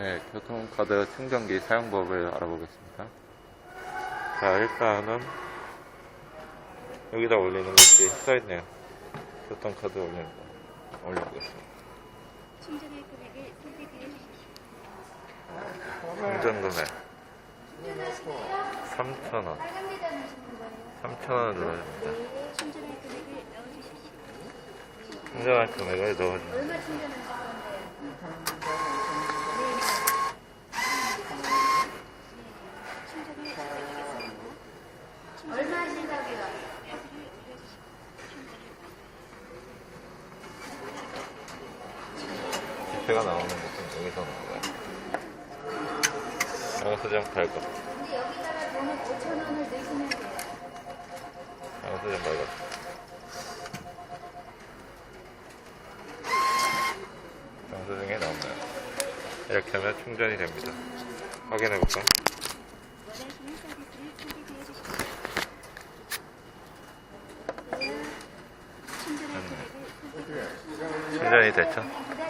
네, 교통카드 충전기 사용법을 알아보겠습니다. 자, 일단은 여기다 올리는 것이 써있네요. 교통카드 올리는 거 올려보겠습니다. 충전할 금액을 선택해 주십시오. 충전 금액 3,000원. 3,000원을 눌러줍니다. 충전할 금액을 넣어주십시오. 충전할 금액을 넣어줍니다. 얼마 충전하실 건데요? 충전을 시작하겠습니다. 얼마 하신다고요? 카드를 올려주십시오. 지표가 나오는 것은 여기서 나와요. 영수증 발급. 근데 여기다가 돈을 5천 원을 넣으시면 돼요. 영수증 발급. 영수증이 나오나요? 이렇게 하면 충전이 됩니다. 확인해 볼까? 금액을 선택해 주십시오. 충전이 됐죠?